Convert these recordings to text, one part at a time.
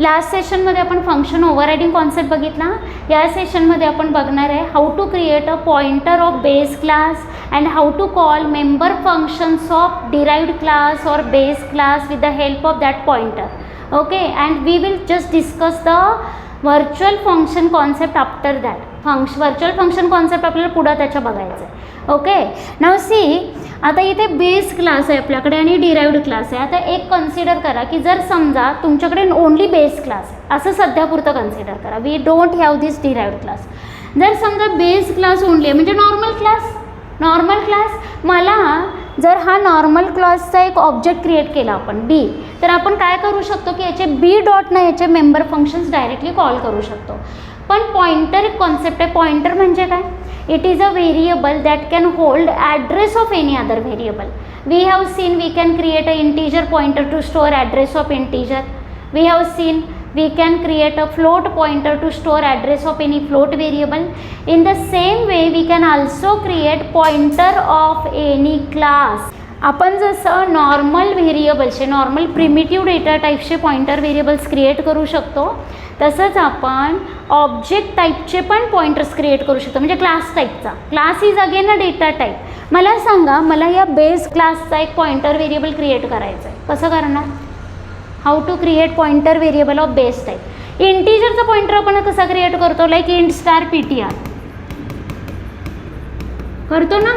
Last सेशनमध्ये आपण function overriding concept बघितला. या सेशनमध्ये आपण बघणार आहे how to create a pointer of base class and how to call member functions of derived class or base class with the help of that pointer okay and we will just discuss the virtual function concept after that function virtual function concept आपल्याला पुढं त्याच्या बघायचं आहे okay now see आता इथे base class आहे आपल्याकडे आणि डिराईव्ड क्लास आहे. आता एक कन्सिडर करा की जर समजा तुमच्याकडे ओनली बेस क्लास आहे असं सध्यापुरतं कन्सिडर करा. We don't have this derived class जर समजा बेस क्लास ओनली आहे म्हणजे नॉर्मल क्लास नॉर्मल क्लास मला जर हा नॉर्मल क्लासचा एक ऑब्जेक्ट क्रिएट केला आपण बी तर आपण काय करू शकतो की याचे बी डॉटनं याचे मेंबर फंक्शन्स डायरेक्टली कॉल करू शकतो. पण पॉइंटर एक कॉन्सेप्ट आहे. पॉइंटर म्हणजे काय? It is a variable that can hold address of any other variable we have seen we can create a integer pointer to store address of integer we have seen we can create a float pointer to store address of any float variable. In the same way we can also create pointer of any class आपण जसं normal व्हेरिएबल्सचे normal primitive data टाईपचे pointer variables create करू शकतो तसंच आपण object टाईपचे पण पॉइंटर्स क्रिएट करू शकतो म्हणजे क्लास टाईपचा class is again a data type मला सांगा मला या बेस क्लासचा एक पॉइंटर व्हेरिएबल क्रिएट करायचा आहे. कसं करणार? How to create pointer variable of base type इंटीजरचा pointer आपण कसा क्रिएट करतो? Like int star P T R करतो ना?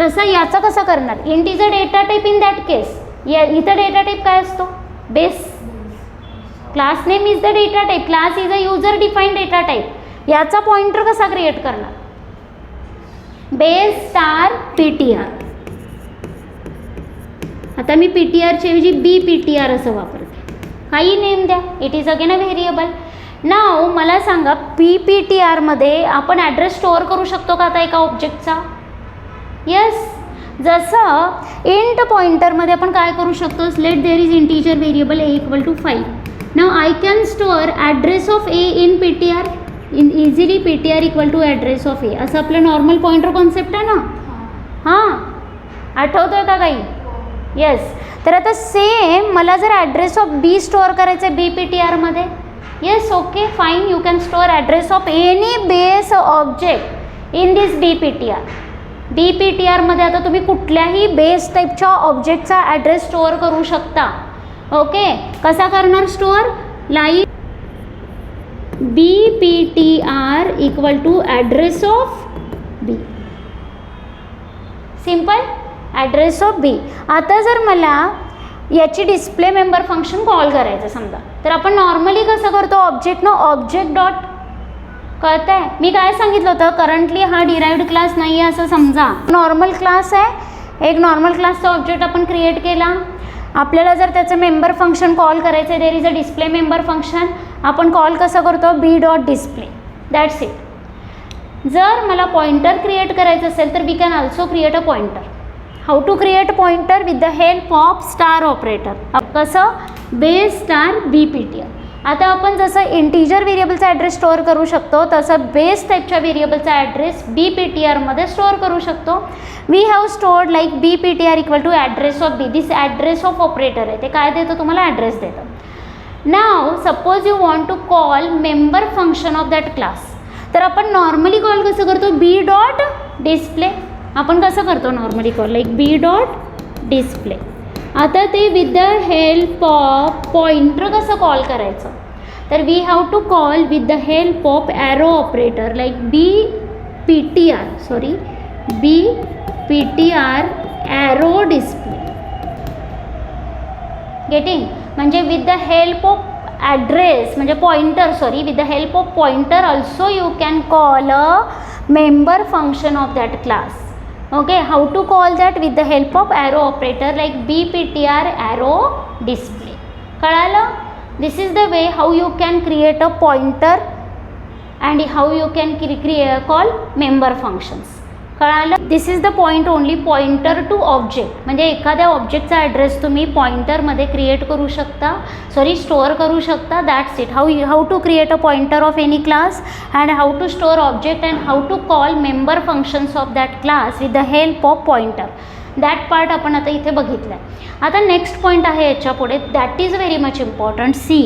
तसा याचा कसा करणार? Integer data type in that case या इथं डेटा टाईप काय असतो? Base class name is the data type class is a user define data type याचा पॉइंटर कसा क्रिएट करणार? Base star P T R आता मी पी टी आरच्या ऐवजी बी पी टी आर असं वापरते. काही नेम द्या. It is again a variable नाव मला सांगा पी पी टी आरमध्ये आपण ॲड्रेस स्टोअर करू शकतो का आता एका ऑब्जेक्टचा येस जसं इंट पॉइंटरमध्ये आपण काय करू शकतो let there is integer variable A equal to five now I can store address of A in P T R in easily P T R equal to address of A असं आपलं normal pointer concept आहे ना? हां. आठवतं का काही? Yes तर आता सेम मला जर ॲड्रेस ऑफ बी स्टोअर करायचं आहे बी पी टी आरमध्ये yes okay fine you can store address of any base object in this B P T R B P T आरमध्ये आता तुम्ही कुठल्याही बेस टाईपच्या ऑब्जेक्टचा ॲड्रेस स्टोअर करू शकता. ओके कसा करणार store? Like B P T R equal to address of B simple address of B आता जर मला याची डिस्प्ले मेंबर फंक्शन कॉल करायचं समजा तर आपण नॉर्मली कसं करतो? ऑब्जेक्टनं ऑब्जेक्ट डॉट कळतं आहे मी काय सांगितलं होतं? करंटली हा डिराइव्ड क्लास नाही आहे असं समजा. नॉर्मल क्लास आहे. एक नॉर्मल क्लासचा ऑब्जेक्ट आपण क्रिएट केला. आपल्याला जर त्याचं मेंबर फंक्शन कॉल करायचं आहे there is a display member function आपण कॉल कसं करतो? B dot display that's it जर मला पॉइंटर क्रिएट करायचं असेल तर we can also create a pointer how to create pointer with the help of star operator कसं? Base star B P T R आता आपण जसं इंटीजर व्हेरिएबलचा ॲड्रेस स्टोअर करू शकतो तसं बेस टाईपच्या व्हेरिएबलचा ॲड्रेस बी पी टी आरमध्ये स्टोअर करू शकतो. We have stored like B P T R equal to address of B this address of operator आहे. ते काय देतं? तुम्हाला ॲड्रेस देतं. नाव suppose you want to call member function of that class तर आपण नॉर्मली कॉल कसं करतो? बी डॉट डिस्प्ले आपण कसं करतो normally call like B dot display आता ते with the help of pointer कसं कॉल करायचं? तर we have to call with the help of arrow operator like B P T R sorry B P T R arrow display getting म्हणजे with the help of address म्हणजे pointer sorry with the help of pointer also you can call a member function of that class okay how to call that with the help of arrow operator like B P T R arrow display कळालं this is the way how you can create a pointer and how you can create call member functions. कळालं? This is the point only pointer to object म्हणजे एखाद्या ऑब्जेक्टचा address तुम्ही पॉइंटरमध्ये create करू शकता sorry store करू शकता that's it how how to create a pointer of any class and how to store object and how to call member functions of that class with the help of pointer that part आपण आता इथे बघितलं आहे आता next point आहे याच्यापुढे that is very much important see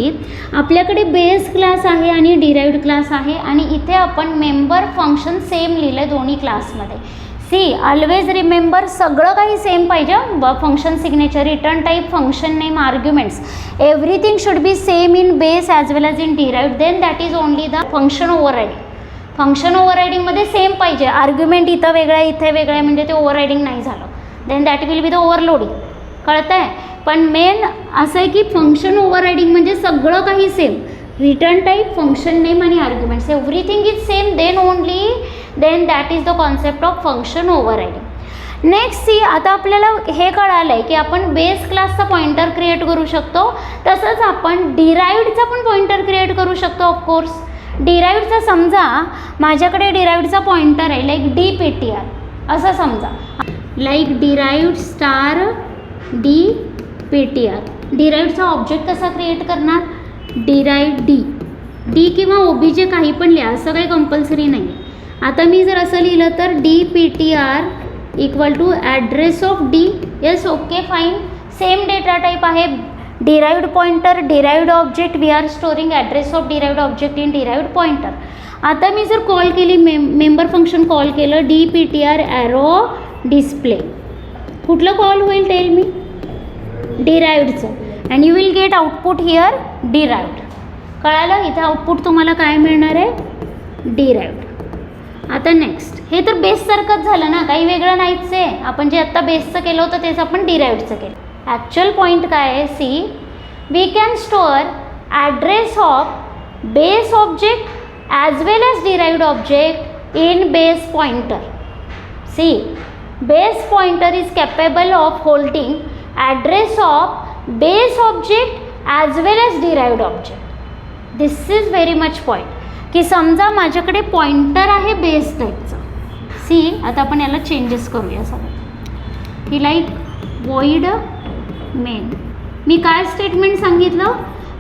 आपल्याकडे base class आहे आणि डिराईव्ड क्लास आहे आणि इथे आपण मेंबर फंक्शन सेम लिहिलं आहे दोन्ही क्लासमध्ये सी ऑलवेज रिमेंबर सगळं काही सेम पाहिजे. ब function signature return type function name arguments everything should be same in base as well as in derived then that is only the function over function over same पाहिजे. Argument इथं वेगळं आहे इथे वेगळं आहे म्हणजे ते ओव्हर नाही झालं. Then that will be the overloading कळतं आहे पण मेन असं आहे की फंक्शन ओव्हररायडिंग म्हणजे सगळं काही same return type function name आणि arguments everything is same then only then that is the concept of function overriding next see आता आपल्याला हे कळालं आहे की आपण बेस क्लासचा पॉईंटर क्रिएट करू शकतो. तसंच आपण डिराईव्डचा पण पॉईंटर क्रिएट करू शकतो ऑफकोर्स डिराईव्डचा समजा माझ्याकडे डिराईव्डचा पॉइंटर आहे like D P T R असं समजा. Like derived star D P T R डिराईव्डचा object कसा क्रिएट करणार? डिराईव्ड डी डी किंवा ओ बी जे काही पण लिहा असं काही कंपल्सरी नाही. आता मी जर असं लिहिलं तर D P T R equal to address of D yes okay fine same data type आहे. Derived pointer derived object we are storing address of derived object in derived pointer आता मी जर कॉल केली मेम मेंबर फंक्शन कॉल केलं D P T R arrow display कुठलं call होईल tell me डिरायवडचं and you will get output here derived कळालं? इथं output तुम्हाला काय मिळणार आहे? डिराईवड आता नेक्स्ट हे तर बेससारखंच झालं ना? काही वेगळं नाहीच आहे. आपण जे आत्ता बेसचं केलं होतं तेच आपण डिराईव्डचं केलं. ॲक्च्युअल पॉईंट काय आहे? See we can store address of base object as well as derived object in base pointer see base pointer is capable of holding address of base object as well as derived object this is very much point की समजा माझ्याकडे pointer आहे base टाईपचं C आता आपण याला changes करूया सगळं. ही लाईक वॉइड मेन मी काय स्टेटमेंट सांगितलं?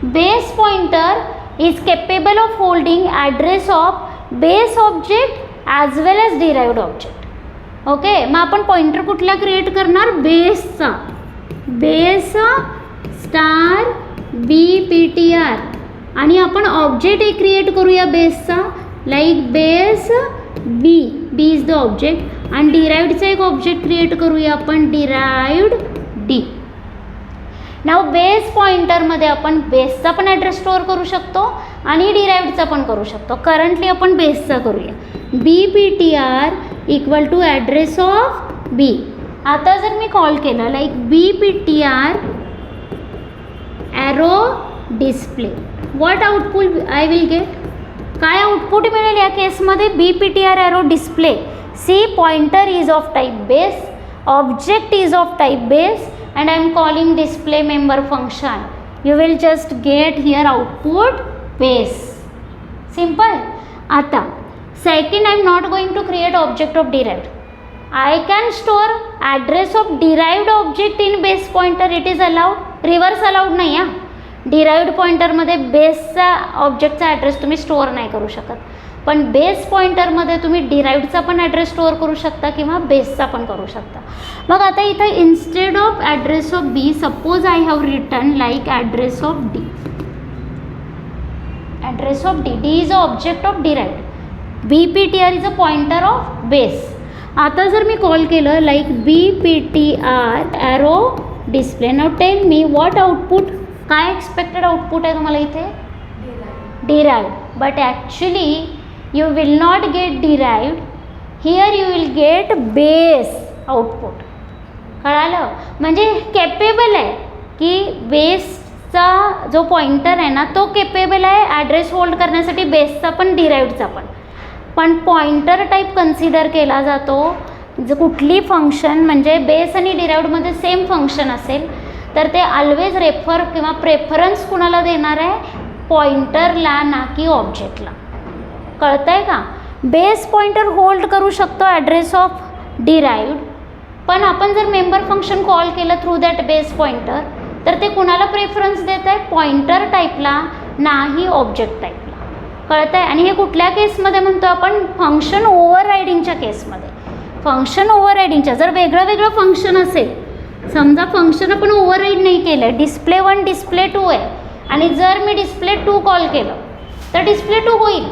Base pointer is capable of holding address of base object as well as derived object okay मग आपण पॉइंटर कुठला क्रिएट करणार? बेसचा base star B P T R आणि आपण ऑब्जेक्ट एक क्रिएट करूया बेसचा like base B B is the object आणि डिराईव्डचा एक ऑब्जेक्ट क्रिएट करूया आपण डिराईव्ड डी नाव बेस पॉइंटरमध्ये आपण बेसचा पण ॲड्रेस स्टोअर करू शकतो आणि डिराईव्डचा पण करू शकतो. करंटली आपण बेसचा करूया. B P T R equal to address of B आता जर मी कॉल केला like B P T R arrow display what output I will get काय आउटपुट मिळेल या केसमध्ये B P T R arrow display see pointer is of type base object is of type base and I am calling display member function you will just get here output base simple आता second I am not going to create object of derived. I can store address of derived object in base pointer. It is allowed. Reverse allowed नाही हां derived पॉइंटरमध्ये बेसचा ऑब्जेक्टचा address तुम्ही store नाही करू शकत पण base पॉइंटरमध्ये तुम्ही डिराईव्डचा पण ॲड्रेस स्टोअर करू शकता किंवा बेसचा पण करू शकता मग आता इथं instead of address of B suppose I have return like address of D address of D D is a object of derived B P T R is a pointer of base आता जर मी call केलं like B P T R arrow display now tell me what output काय expected output आहे तुम्हाला इथे? Derive but actually you will not get derived here you will get base output कळालं? म्हणजे केपेबल आहे की बेसचा जो पॉइंटर आहे ना तो केपेबल आहे ॲड्रेस होल्ड करण्यासाठी बेसचा पण डिराईव्डचा पण. पण पॉइंटर टाईप कन्सिडर केला जातो. जर कुठली फंक्शन म्हणजे बेस आणि डिरायवडमध्ये सेम फंक्शन असेल तर ते ऑलवेज रेफर किंवा प्रेफरन्स कुणाला देणार आहे? पॉइंटरला ना की ऑब्जेक्टला कळतं आहे का? बेस पॉइंटर होल्ड करू शकतो ॲड्रेस ऑफ डिराईव्ड पण आपण जर मेंबर फंक्शन कॉल केलं थ्रू दॅट बेस पॉइंटर तर ते कुणाला प्रेफरन्स देत आहे पॉइंटर टाईपला नाही ऑब्जेक्ट टाईपला कळतं आहे आणि हे कुठल्या केसमध्ये म्हणतो आपण? फंक्शन ओव्हर रायडिंगच्या केसमध्ये. फंक्शन ओव्हररायडिंगच्या जर वेगळं वेगळं फंक्शन असेल समजा फंक्शन आपण ओव्हरराईड नाही केलं डिस्प्ले वन डिस्प्ले टू आहे. आणि जर मी डिस्प्ले टू कॉल केलं तर डिस्प्ले टू होईल.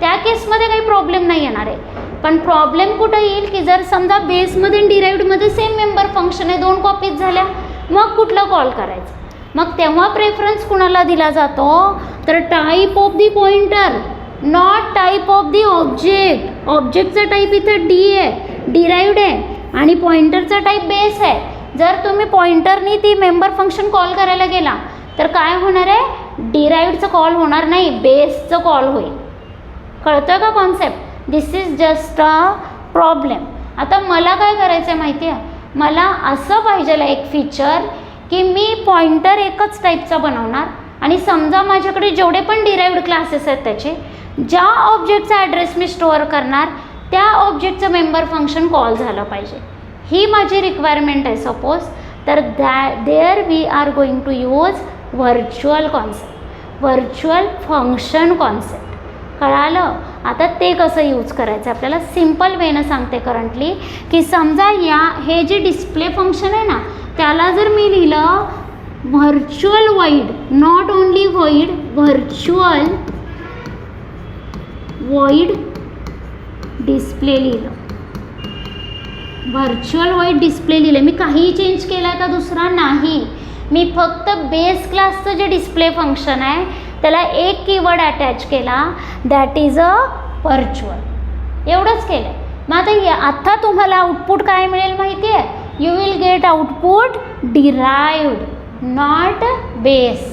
त्या केसमध्ये काही प्रॉब्लेम नाही येणार आहे. पण प्रॉब्लेम कुठं येईल की जर समजा बेसमध्ये आणि डिराईव्डमध्ये सेम मेंबर फंक्शन आहे दोन कॉपीज झाल्या मग कुठलं कॉल करायचं? मग तेव्हा प्रेफरन्स कुणाला दिला जातो? तर type of the pointer not type of the object ऑब्जेक्टचा type इथं डी आहे डिराईव्ड आहे आणि पॉइंटरचा टाईप बेस आहे. जर तुम्ही पॉइंटरनी ती मेंबर फंक्शन कॉल करायला गेला तर काय होणार आहे? डिराईव्डचं कॉल होणार नाही बेसचं कॉल होईल. कळतं का concept this is just a problem आता मला काय करायचं आहे माहिती आहे मला असं पाहिजे एक फीचर की मी पॉइंटर एकच टाईपचा बनवणार. आणि समजा माझ्याकडे जेवढे पण डिराईव्ड क्लासेस आहेत त्याचे ज्या ऑब्जेक्टचा ॲड्रेस मी स्टोअर करणार त्या ऑब्जेक्टचं मेंबर फंक्शन कॉल झालं पाहिजे. ही माझी रिक्वायरमेंट आहे सपोज तर the there we are going to use virtual concept virtual function concept कळालं? आता ते कसं यूज करायचं? आपल्याला सिंपल वेनं सांगते करंटली की समजा या हे जे डिस्प्ले फंक्शन आहे ना त्याला जर मी लिहिलं virtual void not only void virtual void display लिहिलं. व्हर्च्युअल वाईड डिस्प्ले लिहिलं. मी काहीही चेंज केला आहे का दुसरा? नाही. मी फक्त बेस क्लासचं जे डिस्प्ले फंक्शन आहे त्याला एक कीवर्ड अटॅच केला. दॅट इज अ व्हर्च्युअल एवढंच केलं आहे मग आता या आत्ता तुम्हाला आउटपुट काय मिळेल माहिती आहे you will get output derived not base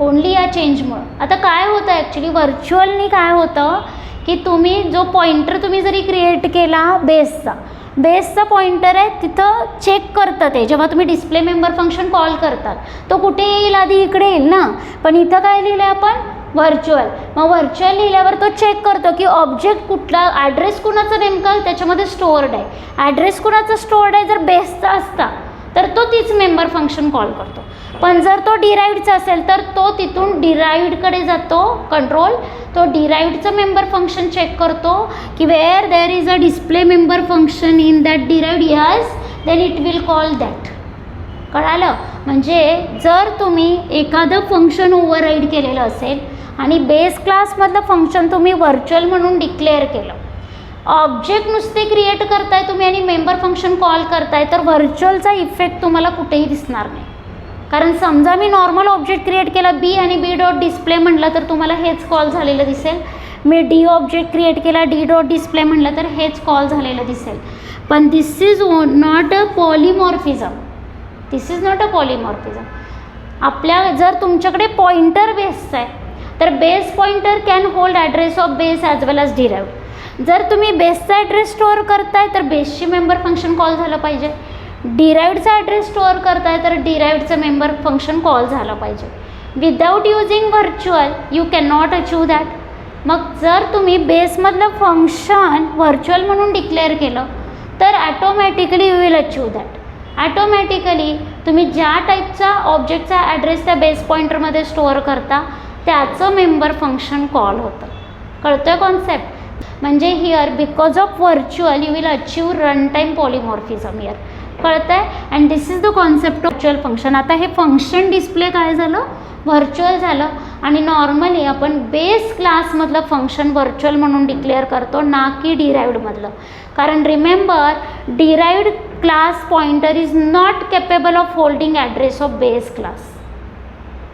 only या चेंजमुळं आता काय होतं ॲक्च्युली व्हर्च्युअलनी काय होतं की तुम्ही जो पॉइंटर तुम्ही जरी क्रिएट केला बेसचा बेसचा पॉइंटर आहे तिथं चेक करतं ते. जेव्हा तुम्ही डिस्प्ले मेंबर फंक्शन कॉल करतात तो कुठे येईल? आधी इकडे येईल ना? पण इथं काय लिहिलं आहे आपण? व्हर्च्युअल मग व्हर्च्युअल लिहिल्यावर तो चेक करतो की ऑब्जेक्ट कुठला ॲड्रेस कुणाचा नेमका? त्याच्यामध्ये स्टोअर्ड आहे. ॲड्रेस कुणाचा स्टोअर्ड आहे? जर बेसचा असता तर तो तीच मेंबर फंक्शन कॉल करतो. पण जर तो डिराईव्डचा असेल तर तो तिथून डिराईव्डकडे जातो कंट्रोल तो डिराईव्डचं मेंबर फंक्शन चेक करतो की where there is a display member function in that derived yes then it will call that कळालं? म्हणजे जर तुम्ही एखादं फंक्शन ओव्हर केलेलं असेल आणि बेस क्लासमधलं फंक्शन तुम्ही व्हर्च्युअल म्हणून डिक्लेअर केलं ऑब्जेक्ट नुसते क्रिएट करताय तुम्ही आणि मेंबर फंक्शन कॉल करताय तर व्हर्च्युअलचा इफेक्ट तुम्हाला कुठेही दिसणार नाही. कारण समजा मी नॉर्मल ऑब्जेक्ट क्रिएट केला बी आणि बी डॉट डिस्प्ले म्हटलं तर तुम्हाला हेच कॉल झालेलं दिसेल. मी डी ऑब्जेक्ट क्रिएट केला डी डॉट डिस्प्ले म्हटलं तर हेच कॉल झालेलं दिसेल. पण this is not a polymorphism this is not a polymorphism आपल्या जर तुमच्याकडे पॉइंटर बेसचा आहे तर base pointer can hold address of base as well as derive जर तुम्ही बेसचा ॲड्रेस स्टोअर करताय तर बेसची मेंबर फंक्शन कॉल झालं पाहिजे. डिराईव्डचा ॲड्रेस स्टोअर करताय तर डिराईव्डचं मेंबर फंक्शन कॉल झालं पाहिजे. Without using virtual you can not achieve that मग जर तुम्ही बेसमधलं फंक्शन व्हर्च्युअल म्हणून डिक्लेअर केलं तर automatically you will achieve that automatically तुम्ही ज्या टाईपचा ऑब्जेक्टचा ॲड्रेस त्या बेस पॉईंटरमध्ये स्टोअर करता त्याचं मेंबर फंक्शन कॉल होतं. कळतो आहे कॉन्सेप्ट म्हणजे here because of virtual you will achieve run time polymorphism here कळत आहे and this is the concept of virtual function आता हे फंक्शन डिस्प्ले काय झालं? व्हर्च्युअल झालं. आणि नॉर्मली आपण बेस क्लासमधलं फंक्शन व्हर्च्युअल म्हणून डिक्लेअर करतो ना की डिराईव्डमधलं कारण remember derived class pointer is not capable of holding address of base class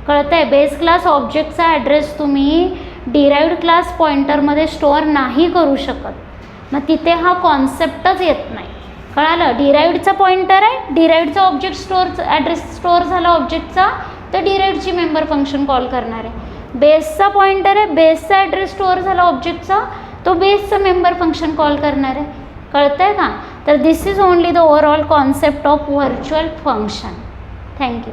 कळतं आहे बेस क्लास ऑब्जेक्टचा ॲड्रेस तुम्ही डिराईव्ड क्लास पॉइंटरमध्ये स्टोअर नाही करू शकत. मग तिथे हा कॉन्सेप्टच येत नाही. कळालं? डिराईव्डचा पॉइंटर आहे डिराईव्डचा ऑब्जेक्ट स्टोअर ॲड्रेस स्टोअर झाला ऑब्जेक्टचा तर डिराईव्डची मेंबर फंक्शन कॉल करणार. आहे बेसचा पॉइंटर आहे बेसचा ॲड्रेस स्टोअर झाला ऑब्जेक्टचा तो बेसचं मेंबर फंक्शन कॉल करणार. आहे कळतं आहे का? तर this is only the overall concept of virtual function thank you